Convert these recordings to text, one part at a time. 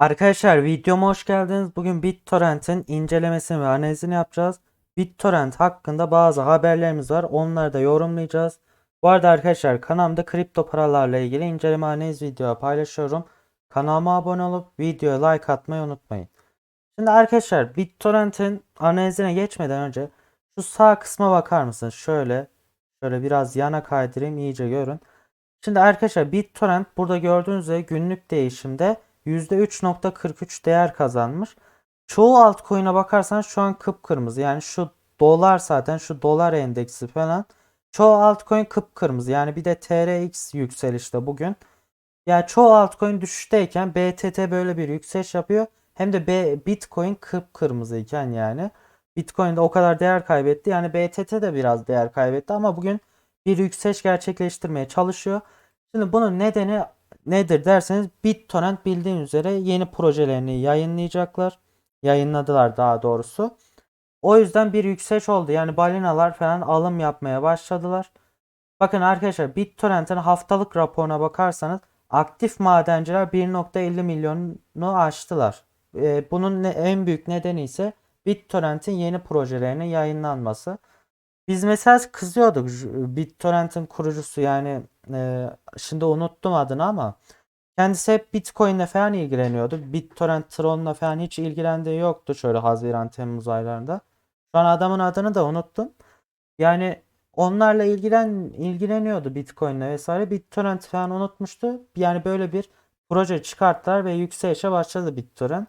Arkadaşlar videoma hoş geldiniz. Bugün BitTorrent'in incelemesini ve analizini yapacağız. BitTorrent hakkında bazı haberlerimiz var. Onları da yorumlayacağız. Bu arada arkadaşlar kanalımda kripto paralarla ilgili inceleme analiz video paylaşıyorum. Kanalıma abone olup videoya like atmayı unutmayın. Şimdi arkadaşlar BitTorrent'in analizine geçmeden önce şu sağ kısma bakar mısınız? Şöyle şöyle biraz yana kaydırayım iyice görün. Şimdi arkadaşlar BitTorrent burada gördüğünüz üzere günlük değişimde %3.43 değer kazanmış. Çoğu altcoin'e bakarsan şu an kıpkırmızı. Yani şu dolar zaten şu dolar endeksi falan. Çoğu altcoin kıpkırmızı. Yani bir de TRX yükselişte bugün. Yani çoğu altcoin düşüşteyken BTT böyle bir yükseliş yapıyor. Hem de B, Bitcoin kıpkırmızıyken yani. Bitcoin de o kadar değer kaybetti. Yani BTT de biraz değer kaybetti ama bugün bir yükseliş gerçekleştirmeye çalışıyor. Şimdi bunun nedeni nedir derseniz BitTorrent bildiğiniz üzere yeni projelerini yayınlayacaklar. Yayınladılar daha doğrusu. O yüzden bir yükseliş oldu. Yani balinalar falan alım yapmaya başladılar. Bakın arkadaşlar BitTorrent'in haftalık raporuna bakarsanız aktif madenciler 1.50 milyonu aştılar. Ee, bunun en büyük nedeni ise BitTorrent'in yeni projelerinin yayınlanması. Biz mesela kızıyorduk BitTorrent'in kurucusu yani e, şimdi unuttum adını ama kendisi hep Bitcoin'le falan ilgileniyordu. BitTorrent Tron'la falan hiç ilgilendiği yoktu şöyle Haziran Temmuz aylarında. Şu an adamın adını da unuttum. Yani onlarla ilgilen ilgileniyordu Bitcoin'le vesaire. BitTorrent falan unutmuştu. Yani böyle bir proje çıkarttılar ve yükselişe başladı BitTorrent.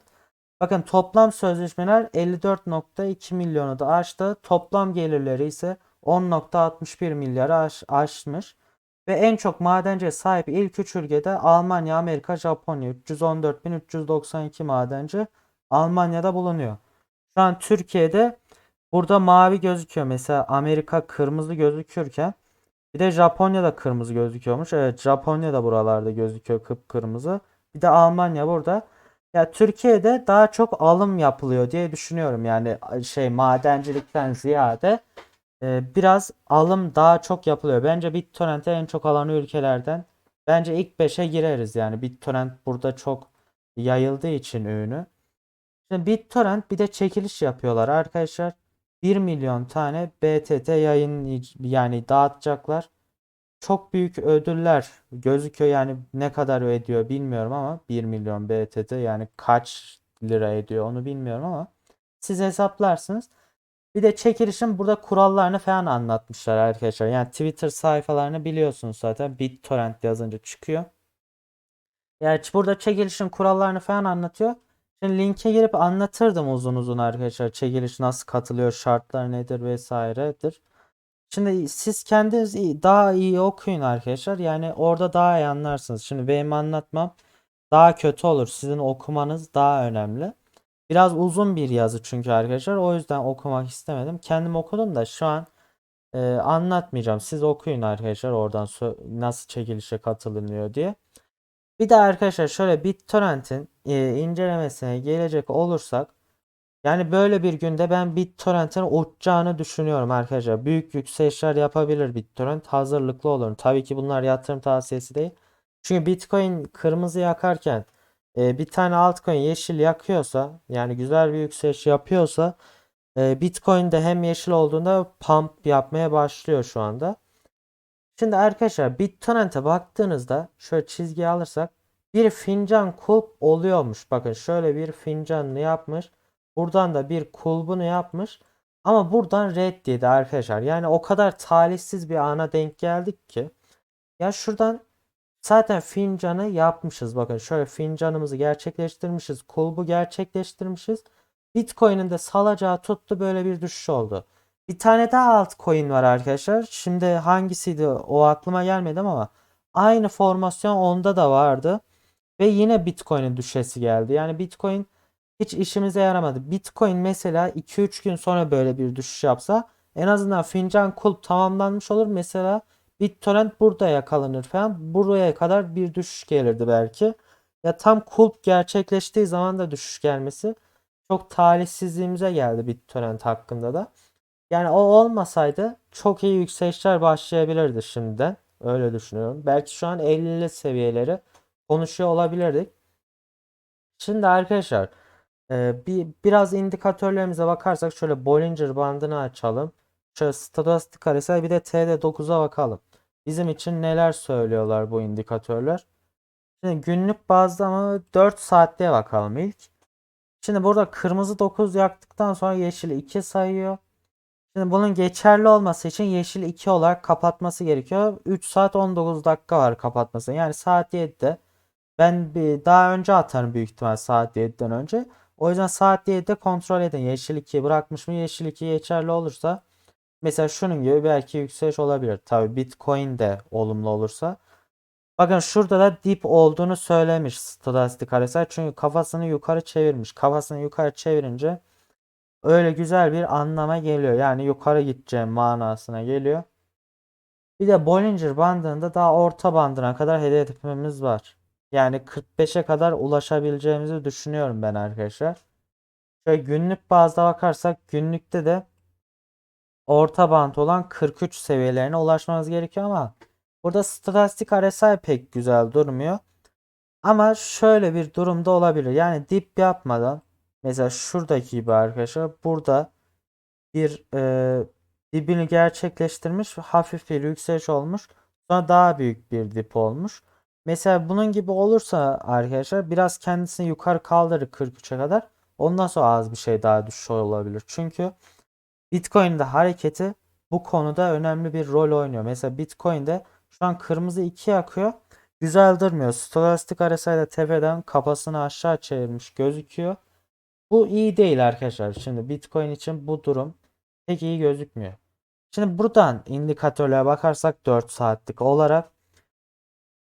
Bakın toplam sözleşmeler 54.2 milyonu da aştı. Toplam gelirleri ise 10.61 milyarı aş- aşmış. Ve en çok madenciye sahip ilk üç ülkede Almanya, Amerika, Japonya. 314.392 madenci Almanya'da bulunuyor. Şu an Türkiye'de burada mavi gözüküyor. Mesela Amerika kırmızı gözükürken bir de Japonya'da kırmızı gözüküyormuş. Evet Japonya da buralarda gözüküyor kıpkırmızı. Bir de Almanya burada. Ya Türkiye'de daha çok alım yapılıyor diye düşünüyorum. Yani şey madencilikten ziyade e, biraz alım daha çok yapılıyor. Bence BitTorrent'e en çok alan ülkelerden bence ilk 5'e gireriz yani. BitTorrent burada çok yayıldığı için ürünü. Şimdi BitTorrent bir de çekiliş yapıyorlar arkadaşlar. 1 milyon tane BTT yayın yani dağıtacaklar. Çok büyük ödüller gözüküyor yani ne kadar ediyor bilmiyorum ama 1 milyon BTT yani kaç lira ediyor onu bilmiyorum ama siz hesaplarsınız. Bir de çekilişin burada kurallarını falan anlatmışlar arkadaşlar. Yani Twitter sayfalarını biliyorsunuz zaten. BitTorrent yazınca çıkıyor. Yani burada çekilişin kurallarını falan anlatıyor. Şimdi linke girip anlatırdım uzun uzun arkadaşlar. Çekiliş nasıl katılıyor, şartlar nedir vesairedir. Şimdi siz kendiniz iyi- daha iyi okuyun arkadaşlar. Yani orada daha iyi anlarsınız. Şimdi benim anlatmam daha kötü olur. Sizin okumanız daha önemli. Biraz uzun bir yazı çünkü arkadaşlar. O yüzden okumak istemedim. Kendim okudum da şu an e, anlatmayacağım. Siz okuyun arkadaşlar oradan nasıl çekilişe katılınıyor diye. Bir de arkadaşlar şöyle BitTorrent'in e, incelemesine gelecek olursak yani böyle bir günde ben BitTorrent'in uçacağını düşünüyorum arkadaşlar. Büyük yükselişler yapabilir BitTorrent. Hazırlıklı olun. Tabii ki bunlar yatırım tavsiyesi değil. Çünkü Bitcoin kırmızı yakarken e, bir tane altcoin yeşil yakıyorsa yani güzel bir yükseliş yapıyorsa e, Bitcoin de hem yeşil olduğunda pump yapmaya başlıyor şu anda. Şimdi arkadaşlar BitTorrent'e baktığınızda şöyle çizgi alırsak bir fincan kulp oluyormuş. Bakın şöyle bir fincanını yapmış. Buradan da bir kulbunu yapmış. Ama buradan red dedi arkadaşlar. Yani o kadar talihsiz bir ana denk geldik ki. Ya şuradan zaten fincanı yapmışız. Bakın şöyle fincanımızı gerçekleştirmişiz. Kulbu gerçekleştirmişiz. Bitcoin'in de salacağı tuttu böyle bir düşüş oldu. Bir tane daha altcoin var arkadaşlar. Şimdi hangisiydi o aklıma gelmedi ama aynı formasyon onda da vardı. Ve yine Bitcoin'in düşesi geldi. Yani Bitcoin hiç işimize yaramadı. Bitcoin mesela 2-3 gün sonra böyle bir düşüş yapsa en azından fincan kulp tamamlanmış olur. Mesela BitTorrent burada yakalanır falan. Buraya kadar bir düşüş gelirdi belki. Ya tam kulp gerçekleştiği zaman da düşüş gelmesi çok talihsizliğimize geldi BitTorrent hakkında da. Yani o olmasaydı çok iyi yükselişler başlayabilirdi şimdiden. Öyle düşünüyorum. Belki şu an 50'li seviyeleri konuşuyor olabilirdik. Şimdi arkadaşlar e, bir biraz indikatörlerimize bakarsak şöyle Bollinger bandını açalım. Şöyle stokastik karesel bir de TD9'a bakalım. Bizim için neler söylüyorlar bu indikatörler? Şimdi günlük bazda ama 4 saatliğe bakalım ilk. Şimdi burada kırmızı 9 yaktıktan sonra yeşil 2 sayıyor. Şimdi bunun geçerli olması için yeşil 2 olarak kapatması gerekiyor. 3 saat 19 dakika var kapatması. Yani saat 7'de. Ben bir daha önce atarım büyük ihtimal saat 7'den önce. O yüzden saat 7'de kontrol edin. Yeşil 2'yi bırakmış mı? Yeşil 2 geçerli olursa mesela şunun gibi belki yükseliş olabilir. Tabii Bitcoin de olumlu olursa. Bakın şurada da dip olduğunu söylemiş Stochastic RSI. Çünkü kafasını yukarı çevirmiş. Kafasını yukarı çevirince öyle güzel bir anlama geliyor. Yani yukarı gideceğim manasına geliyor. Bir de Bollinger bandında daha orta bandına kadar hedefimiz var. Yani 45'e kadar ulaşabileceğimizi düşünüyorum ben arkadaşlar. Şöyle günlük bazda bakarsak günlükte de orta band olan 43 seviyelerine ulaşmamız gerekiyor ama burada stokastik RSI pek güzel durmuyor. Ama şöyle bir durumda olabilir. Yani dip yapmadan mesela şuradaki gibi arkadaşlar burada bir e, dibini gerçekleştirmiş hafif bir yükseliş olmuş. Sonra daha büyük bir dip olmuş. Mesela bunun gibi olursa arkadaşlar biraz kendisini yukarı kaldırır 43'e kadar. Ondan sonra az bir şey daha düşüş olabilir. Çünkü Bitcoin'de hareketi bu konuda önemli bir rol oynuyor. Mesela Bitcoin'de şu an kırmızı 2 yakıyor. Güzel durmuyor. Stochastic RSI'de tepeden kafasını aşağı çevirmiş gözüküyor. Bu iyi değil arkadaşlar. Şimdi Bitcoin için bu durum pek iyi gözükmüyor. Şimdi buradan indikatörlere bakarsak 4 saatlik olarak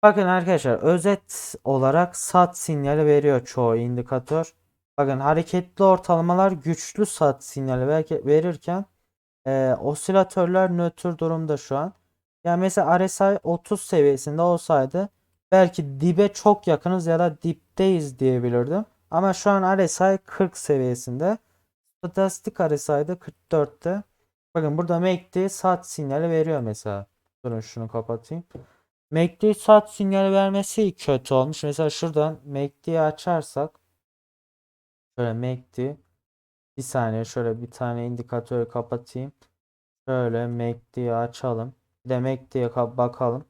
Bakın arkadaşlar özet olarak sat sinyali veriyor çoğu indikatör. Bakın hareketli ortalamalar güçlü sat sinyali ver- verirken e, osilatörler nötr durumda şu an. Yani mesela RSI 30 seviyesinde olsaydı belki dibe çok yakınız ya da dipteyiz diyebilirdim. Ama şu an RSI 40 seviyesinde. Statistik RSI'de 44'te. Bakın burada MACD sat sinyali veriyor mesela. Durun şunu kapatayım. MACD sat sinyali vermesi kötü olmuş. Mesela şuradan MACD'yi açarsak şöyle MACD bir saniye şöyle bir tane indikatörü kapatayım. Şöyle MACD'yi açalım. Bir de MACD'ye bakalım.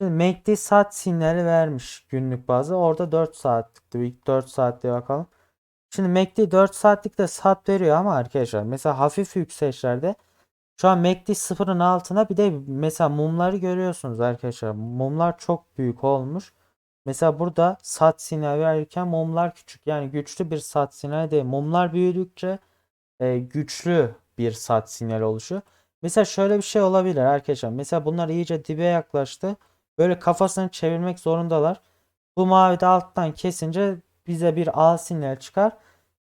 Şimdi MACD saat sinyali vermiş günlük bazı. Orada 4 saatlikti. İlk 4 saatte bakalım. Şimdi MACD 4 saatlikte saat veriyor ama arkadaşlar mesela hafif yükselişlerde şu an MACD sıfırın altına bir de mesela mumları görüyorsunuz arkadaşlar. Mumlar çok büyük olmuş. Mesela burada sat sinyal verirken mumlar küçük. Yani güçlü bir sat sinyali değil. Mumlar büyüdükçe e, güçlü bir sat sinyali oluşuyor. Mesela şöyle bir şey olabilir arkadaşlar. Mesela bunlar iyice dibe yaklaştı. Böyle kafasını çevirmek zorundalar. Bu mavi de alttan kesince bize bir A sinyal çıkar.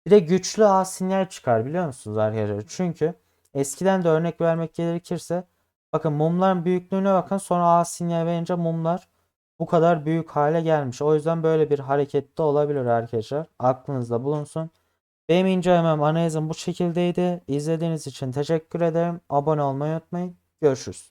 Bir de güçlü A sinyal çıkar biliyor musunuz arkadaşlar? Çünkü eskiden de örnek vermek gerekirse bakın mumların büyüklüğüne bakın sonra A sinyal verince mumlar bu kadar büyük hale gelmiş. O yüzden böyle bir harekette olabilir arkadaşlar. Aklınızda bulunsun. Benim incelemem analizim bu şekildeydi. İzlediğiniz için teşekkür ederim. Abone olmayı unutmayın. Görüşürüz.